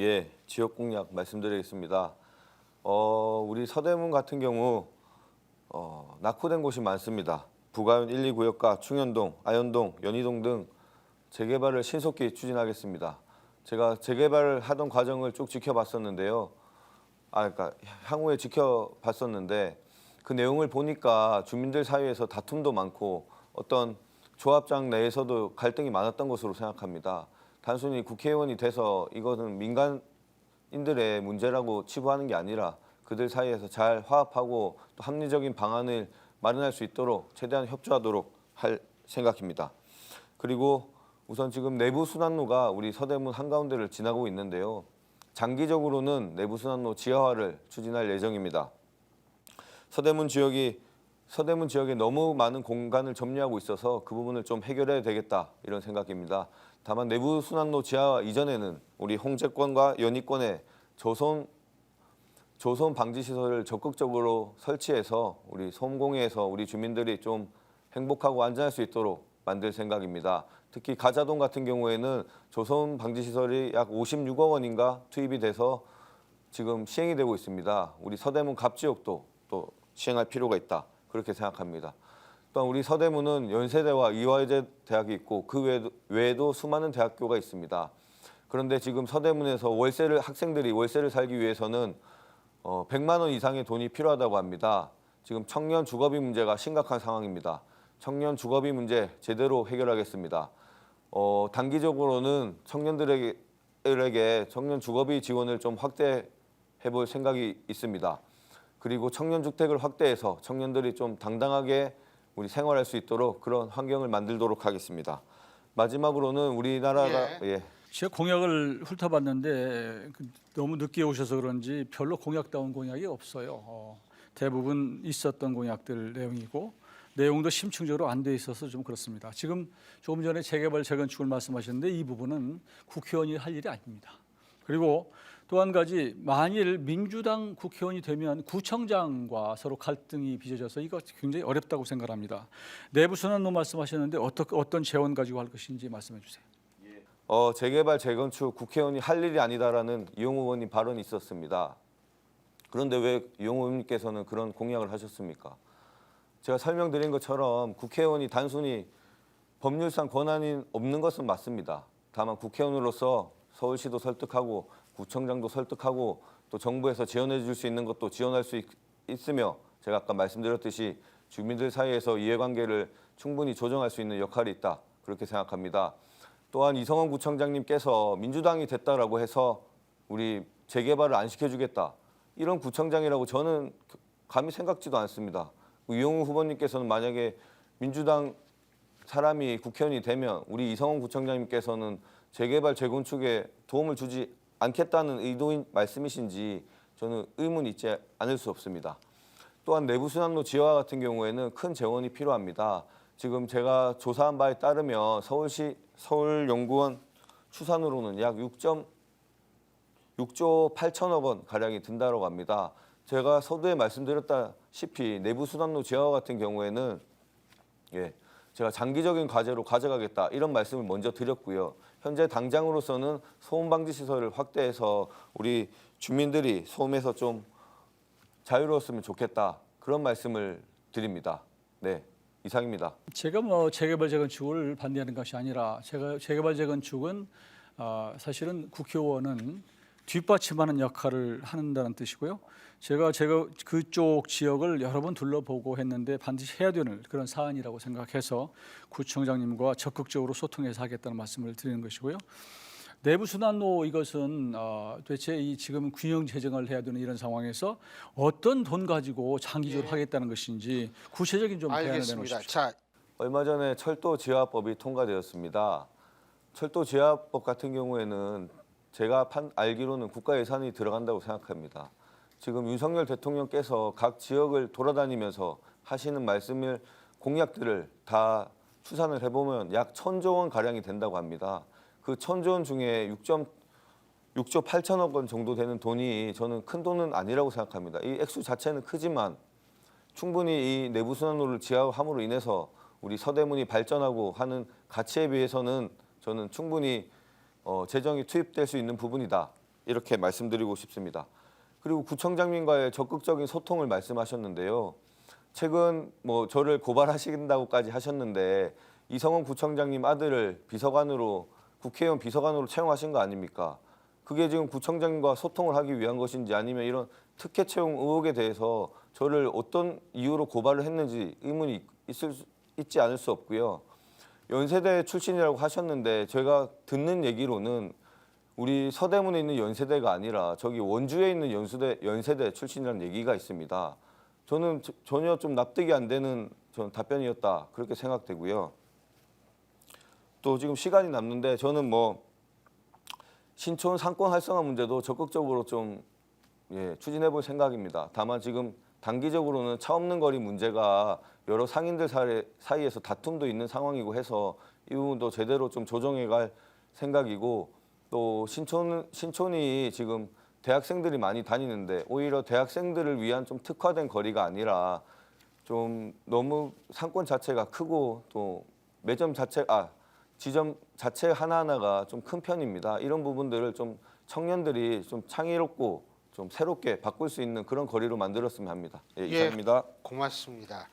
예, 지역 공약 말씀드리겠습니다. 어, 우리 서대문 같은 경우 어, 낙후된 곳이 많습니다. 부가연 1, 2구역과 충현동, 아현동, 연희동 등 재개발을 신속히 추진하겠습니다. 제가 재개발을 하던 과정을 쭉 지켜봤었는데요. 아, 그러니까 향후에 지켜봤었는데 그 내용을 보니까 주민들 사이에서 다툼도 많고 어떤 조합장 내에서도 갈등이 많았던 것으로 생각합니다. 단순히 국회의원이 돼서 이것은 민간인들의 문제라고 치부하는 게 아니라 그들 사이에서 잘 화합하고 또 합리적인 방안을 마련할 수 있도록 최대한 협조하도록 할 생각입니다. 그리고 우선 지금 내부 순환로가 우리 서대문 한가운데를 지나고 있는데요. 장기적으로는 내부 순환로 지하화를 추진할 예정입니다. 서대문 지역이 서대문 지역에 너무 많은 공간을 점유하고 있어서 그 부분을 좀 해결해야 되겠다 이런 생각입니다. 다만 내부 순환로 지하 이전에는 우리 홍제권과 연희권에 조선 조선 방지 시설을 적극적으로 설치해서 우리 소음공해에서 우리 주민들이 좀 행복하고 안전할 수 있도록 만들 생각입니다. 특히 가자동 같은 경우에는 조선 방지 시설이 약 56억 원인가 투입이 돼서 지금 시행이 되고 있습니다. 우리 서대문 갑 지역도 또 시행할 필요가 있다 그렇게 생각합니다. 또한 우리 서대문은 연세대와 이화여대 대학이 있고 그 외에도, 외에도 수많은 대학교가 있습니다. 그런데 지금 서대문에서 월세를 학생들이 월세를 살기 위해서는 어, 100만 원 이상의 돈이 필요하다고 합니다. 지금 청년 주거비 문제가 심각한 상황입니다. 청년 주거비 문제 제대로 해결하겠습니다. 어, 단기적으로는 청년들에게 청년 주거비 지원을 좀 확대해 볼 생각이 있습니다. 그리고 청년 주택을 확대해서 청년들이 좀 당당하게 우리 생활할 수 있도록 그런 환경을 만들도록 하겠습니다. 마지막으로는 우리나라가 예. 제가 공약을 훑어봤는데 그 너무 늦게 오셔서 그런지 별로 공약다운 공약이 없어요. 어, 대부분 있었던 공약들 내용이고 내용도 심층적으로 안 돼 있어서 좀 그렇습니다. 지금 조금 전에 재개발 재건축을 말씀하셨는데 이 부분은 국회의원이 할 일이 아닙니다. 그리고 또 한 가지 만일 민주당 국회의원이 되면 구청장과 서로 갈등이 빚어져서 이거 굉장히 어렵다고 생각합니다. 내부 순환로 말씀하셨는데 어떤 어떤 재원 가지고 할 것인지 말씀해 주세요. 어, 재개발 재건축 국회의원이 할 일이 아니다라는 이용호 의원님 발언이 있었습니다. 그런데 왜 이용호 의원님께서는 그런 공약을 하셨습니까? 제가 설명드린 것처럼 국회의원이 단순히 법률상 권한이 없는 것은 맞습니다. 다만 국회의원으로서 서울시도 설득하고 구청장도 설득하고 또 정부에서 지원해 줄 수 있는 것도 지원할 수 있, 있으며 제가 아까 말씀드렸듯이 주민들 사이에서 이해관계를 충분히 조정할 수 있는 역할이 있다 그렇게 생각합니다. 또한 이성원 구청장님께서 민주당이 됐다라고 해서 우리 재개발을 안 시켜주겠다 이런 구청장이라고 저는 감히 생각지도 않습니다. 이용우 후보님께서는 만약에 민주당 사람이 국회의원이 되면 우리 이성원 구청장님께서는 재개발 재건축에 도움을 주지 않겠다는 의도인 말씀이신지 저는 의문이 있지 않을 수 없습니다. 또한 내부 순환로 지하 같은 경우에는 큰 재원이 필요합니다. 지금 제가 조사한 바에 따르면 서울시 서울연구원 추산으로는 약 6점 6조 8천억 원 가량이 든다고 합니다. 제가 서두에 말씀드렸다시피 내부 순환로 지하 같은 경우에는 예, 제가 장기적인 과제로 가져가겠다 이런 말씀을 먼저 드렸고요. 현재 당장으로서는 소음 방지 시설을 확대해서 우리 주민들이 소음에서 좀 자유로웠으면 좋겠다 그런 말씀을 드립니다. 네, 이상입니다. 제가 뭐 재개발 재건축을 반대하는 것이 아니라 제가 재개발 재건축은 어, 사실은 국회의원은 뒷받침하는 역할을 한다는 뜻이고요. 제가 제가 그쪽 지역을 여러 번 둘러보고 했는데 반드시 해야 되는 그런 사안이라고 생각해서 구청장님과 적극적으로 소통해서 하겠다는 말씀을 드리는 것이고요. 내부 순환로 이것은 어, 도대체 이 지금 균형 재정을 해야 되는 이런 상황에서 어떤 돈 가지고 장기적으로 하겠다는 것인지 구체적인 좀 대안을 알겠습니다. 내놓으십시오. 자, 얼마 전에 철도 지하법이 통과되었습니다. 철도 지하법 같은 경우에는 제가 판, 알기로는 국가 예산이 들어간다고 생각합니다. 지금 윤석열 대통령께서 각 지역을 돌아다니면서 하시는 말씀을 공약들을 다 추산을 해보면 약 천조 원 가량이 된다고 합니다. 그 천조 원 중에 6점 6조 8천억 원 정도 되는 돈이 저는 큰 돈은 아니라고 생각합니다. 이 액수 자체는 크지만 충분히 이 내부 순환로를 지하함으로 인해서 우리 서대문이 발전하고 하는 가치에 비해서는 저는 충분히 어, 재정이 투입될 수 있는 부분이다 이렇게 말씀드리고 싶습니다. 그리고 구청장님과의 적극적인 소통을 말씀하셨는데요. 최근 뭐 저를 고발하신다고까지 하셨는데 이성원 구청장님 아들을 비서관으로 국회의원 비서관으로 채용하신 거 아닙니까? 그게 지금 구청장님과 소통을 하기 위한 것인지 아니면 이런 특혜 채용 의혹에 대해서 저를 어떤 이유로 고발을 했는지 의문이 있을 수, 있지 않을 수 없고요. 연세대 출신이라고 하셨는데 제가 듣는 얘기로는 우리 서대문에 있는 연세대가 아니라 저기 원주에 있는 연수대 연세대 출신이라는 얘기가 있습니다. 저는 저- 전혀 좀 납득이 안 되는 전 답변이었다 그렇게 생각되고요. 또 지금 시간이 남는데 저는 뭐 신촌 상권 활성화 문제도 적극적으로 좀 예, 추진해 볼 생각입니다. 다만 지금 단기적으로는 차 없는 거리 문제가 여러 상인들 사이- 사이에서 다툼도 있는 상황이고 해서 이 부분도 제대로 좀 조정해 갈 생각이고 또 신촌 신촌이 지금 대학생들이 많이 다니는데 오히려 대학생들을 위한 좀 특화된 거리가 아니라 좀 너무 상권 자체가 크고 또 매점 자체 아 지점 자체 하나하나가 좀 큰 편입니다. 이런 부분들을 좀 청년들이 좀 창의롭고 좀 새롭게 바꿀 수 있는 그런 거리로 만들었으면 합니다. 예, 예. 이상입니다. 고맙습니다.